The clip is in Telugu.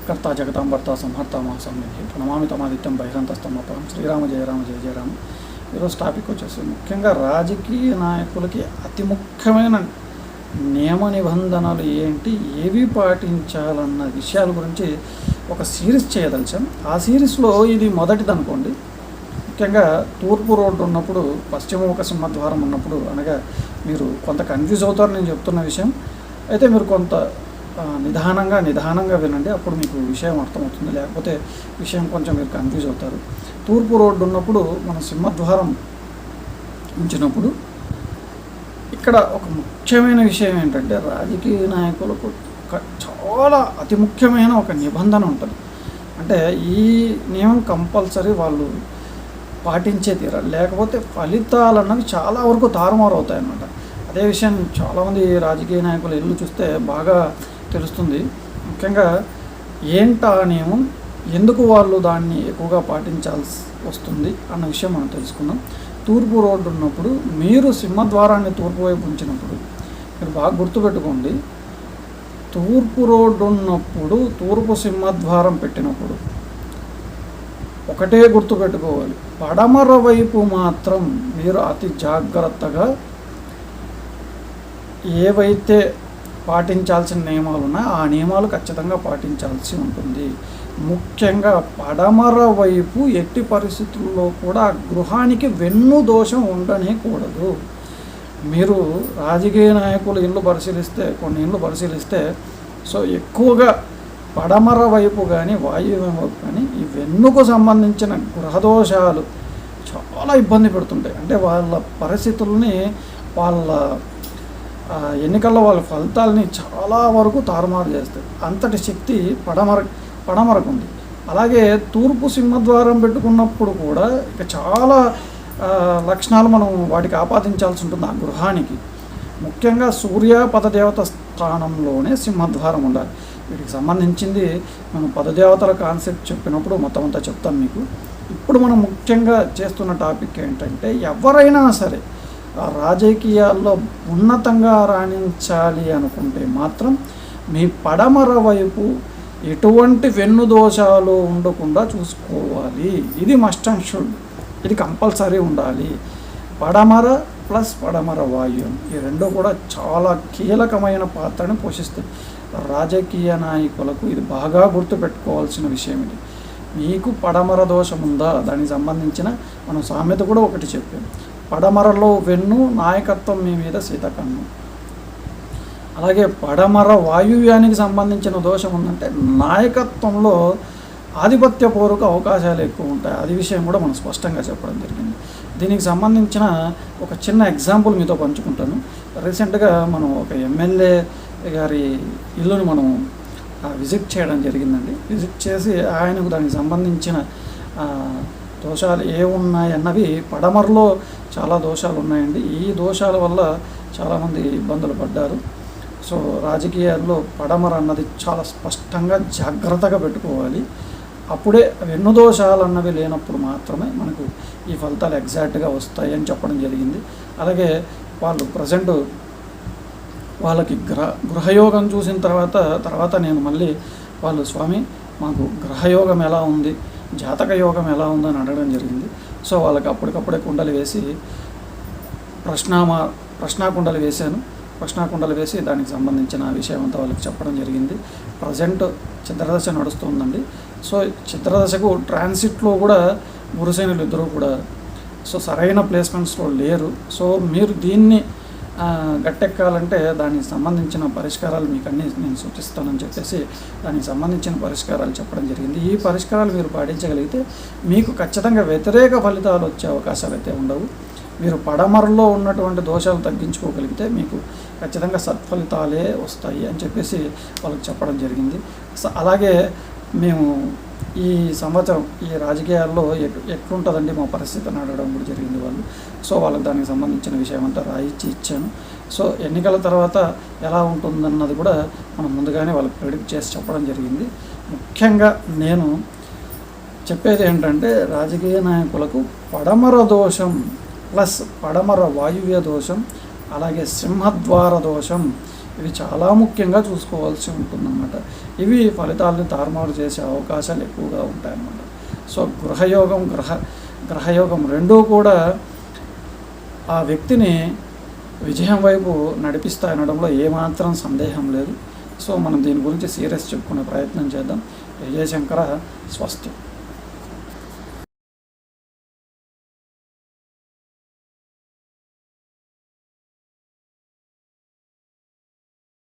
యక్కర్త జగతాంబర్త సంహర్త సంబంధించి ప్రణమామి తమాదిత్యం బహిరంతస్తమపరం శ్రీరామ జయ రామ జయ జయ రామ ఈరోజు టాపిక్ వచ్చేసి ముఖ్యంగా రాజకీయ నాయకులకి అతి ముఖ్యమైన నియమ నిబంధనలు ఏంటి ఏవి పాటించాలన్న విషయాల గురించి ఒక సిరీస్ చేయదలిచాం ఆ సిరీస్లో ఇది మొదటిది అనుకోండి ముఖ్యంగా తూర్పు రోడ్డు ఉన్నప్పుడు పశ్చిమముఖ సింహద్వారం ఉన్నప్పుడు అనగా మీరు కొంత కన్ఫ్యూజ్ అవుతారు నేను చెప్తున్న విషయం అయితే మీరు కొంత నిదానంగా నిదానంగా వినండి. అప్పుడు మీకు విషయం అర్థమవుతుంది. లేకపోతే విషయం కొంచెం మీరు కన్ఫ్యూజ్ అవుతారు. తూర్పు రోడ్డు ఉన్నప్పుడు మన సింహద్వారం ఉంచినప్పుడు ఇక్కడ ఒక ముఖ్యమైన విషయం ఏంటంటే రాజకీయ నాయకులకు చాలా అతి ముఖ్యమైన ఒక నిబంధన ఉంటుంది. అంటే ఈ నియమం కంపల్సరీ వాళ్ళు పాటించే తీరాలి. లేకపోతే ఫలితాలు అన్నవి చాలా వరకు తారుమారు అవుతాయి అన్నమాట అదే విషయం చాలామంది రాజకీయ నాయకులు ఇల్లు చూస్తే బాగా తెలుస్తుంది. ముఖ్యంగా ఏంటా నియమం ఎందుకు వాళ్ళు దాన్ని ఎక్కువగా పాటించాల్సి వస్తుంది అన్న విషయం మనం తెలుసుకుందాం. తూర్పు రోడ్డు ఉన్నప్పుడు మీరు సింహద్వారాన్ని తూర్పు వైపు ఉంచినప్పుడు మీరు బాగా గుర్తుపెట్టుకోండి. తూర్పు రోడ్డు ఉన్నప్పుడు తూర్పు సింహద్వారం పెట్టినప్పుడు ఒకటే గుర్తుపెట్టుకోవాలి. పడమర వైపు మాత్రం మీరు అతి జాగ్రత్తగా ఏవైతే పాటించాల్సిన నియమాలు ఉన్నాయి ఆ నియమాలు ఖచ్చితంగా పాటించాల్సి ఉంటుంది. ముఖ్యంగా పడమర వైపు ఎట్టి పరిస్థితుల్లో కూడా గృహానికి వెన్ను దోషం ఉండనేకూడదు. మీరు రాజకీయ నాయకులు ఇల్లు పరిశీలిస్తే కొన్ని ఇళ్ళు పరిశీలిస్తే సో ఎక్కువగా పడమర వైపు కానీ వాయువ్యం వైపు కానీ ఈ వెన్నుకు సంబంధించిన గృహదోషాలు చాలా ఇబ్బంది పెడుతుంటాయి. అంటే వాళ్ళ పరిస్థితుల్ని వాళ్ళ ఎన్నికల్లో వాళ్ళ ఫలితాలని చాలా వరకు తారుమారు చేస్తాయి. అంతటి శక్తి పడమర పడమరకు ఉంది అలాగే తూర్పు సింహద్వారం పెట్టుకున్నప్పుడు కూడా ఇక చాలా లక్షణాలు మనం వాటికి ఆపాదించాల్సి ఉంటుంది ఆ గృహానికి. ముఖ్యంగా సూర్య పదదేవత స్థానంలోనే సింహద్వారం ఉండాలి. వీటికి సంబంధించింది మనం పదదేవతల కాన్సెప్ట్ చెప్పినప్పుడు మొత్తం అంతా చెప్తాం మీకు. ఇప్పుడు మనం ముఖ్యంగా చేస్తున్న టాపిక్ ఏంటంటే ఎవరైనా సరే రాజకీయాల్లో ఉన్నతంగా రాణించాలి అనుకుంటే మాత్రం మీ పడమర వైపు ఎటువంటి వెన్ను దోషాలు ఉండకుండా చూసుకోవాలి. ఇది మస్ట్ అండ్ షుడ్ ఇది కంపల్సరీ ఉండాలి. పడమర ప్లస్ పడమర వాయుం ఈ రెండు కూడా చాలా కీలకమైన పాత్రని పోషిస్తాయి. రాజకీయ నాయకులకు ఇది బాగా గుర్తుపెట్టుకోవాల్సిన విషయం ఇది. మీకు పడమర దోషం ఉందా? దానికి సంబంధించిన మనం సామెత కూడా ఒకటి చెప్పాం. పడమరలో వెన్ను నాయకత్వం మీ మీద సీతకన్ను. అలాగే పడమర వాయువ్యానికి సంబంధించిన దోషం ఉందంటే నాయకత్వంలో ఆధిపత్య పూర్వక అవకాశాలు ఎక్కువ ఉంటాయి. అది విషయం కూడా మనం స్పష్టంగా చెప్పడం జరిగింది. దీనికి సంబంధించిన ఒక చిన్న ఎగ్జాంపుల్ మీతో పంచుకుంటాను. రీసెంట్గా మనం ఒక ఎమ్మెల్యే గారి ఇల్లును మనం విజిట్ చేయడం జరిగిందండి. విజిట్ చేసి ఆయనకు దానికి సంబంధించిన దోషాలు ఏ ఉన్నాయన్నవి పడమరలో చాలా దోషాలు ఉన్నాయండి. ఈ దోషాల వల్ల చాలామంది ఇబ్బందులు పడ్డారు. సో రాజకీయాల్లో పడమర అన్నది చాలా స్పష్టంగా జాగ్రత్తగా పెట్టుకోవాలి. అప్పుడే వెన్ను దోషాలు అన్నవి లేనప్పుడు మాత్రమే మనకు ఈ ఫలితాలు ఎగ్జాక్ట్గా వస్తాయి అని చెప్పడం జరిగింది. అలాగే వాళ్ళు ప్రజెంట్ వాళ్ళకి గ్రహ గృహయోగం చూసిన తర్వాత తర్వాత నేను మళ్ళీ వాళ్ళు స్వామి మాకు గ్రహయోగం ఎలా ఉంది? జాతక యోగం ఎలా ఉందని అడగడం జరిగింది. సో వాళ్ళకి అప్పటికప్పుడే కుండలు వేసి ప్రశ్నామా ప్రశ్నా కుండలు వేశాను. ప్రశ్నా కుండలు వేసి దానికి సంబంధించిన విషయం అంతా వాళ్ళకి చెప్పడం జరిగింది. ప్రజెంట్ చిత్రదశ నడుస్తుందండి. సో చిత్రదశకు ట్రాన్సిట్లో కూడా గురుసేనులు ఇద్దరు కూడా సో సరైన ప్లేస్మెంట్స్లో లేరు. సో మీరు దీన్ని గట్టెక్కాలంటే దానికి సంబంధించిన పరిష్కారాలు మీకు అన్ని నేను సూచిస్తానని చెప్పేసి దానికి సంబంధించిన పరిష్కారాలు చెప్పడం జరిగింది. ఈ పరిష్కారాలు మీరు పాటించగలిగితే మీకు ఖచ్చితంగా వ్యతిరేక ఫలితాలు వచ్చే అవకాశాలు అయితే ఉండవు. మీరు పడమరలో ఉన్నటువంటి దోషాలు తగ్గించుకోగలిగితే మీకు ఖచ్చితంగా సత్ఫలితాలే వస్తాయి అని చెప్పేసి వాళ్ళకి చెప్పడం జరిగింది. అలాగే మేము ఈ సంవత్సరం ఈ రాజకీయాల్లో ఎటు ఎట్లుంటుందండి మా పరిస్థితి అని అడగడం కూడా జరిగింది వాళ్ళు. సో వాళ్ళకి దానికి సంబంధించిన విషయం అంతా రాయిచ్చి ఇచ్చాను. సో ఎన్నికల తర్వాత ఎలా ఉంటుందన్నది కూడా మనం ముందుగానే వాళ్ళకి ప్రిడిక్ట్ చేసి చెప్పడం జరిగింది. ముఖ్యంగా నేను చెప్పేది ఏంటంటే రాజకీయ నాయకులకు పడమర దోషం ప్లస్ పడమర వాయువ్య దోషం అలాగే సింహద్వార దోషం ఇవి చాలా ముఖ్యంగా చూసుకోవాల్సి ఉంటుందన్నమాట. ఇవి ఫలితాలను తారుమారు చేసే అవకాశాలు ఎక్కువగా ఉంటాయన్నమాట. సో గృహయోగం గ్రహ గ్రహయోగం రెండూ కూడా ఆ వ్యక్తిని విజయం వైపు నడిపిస్తాయనడంలో ఏమాత్రం సందేహం లేదు. సో మనం దీని గురించి సీరియస్ చెప్పుకునే ప్రయత్నం చేద్దాం. విజయశంకర స్వస్తి.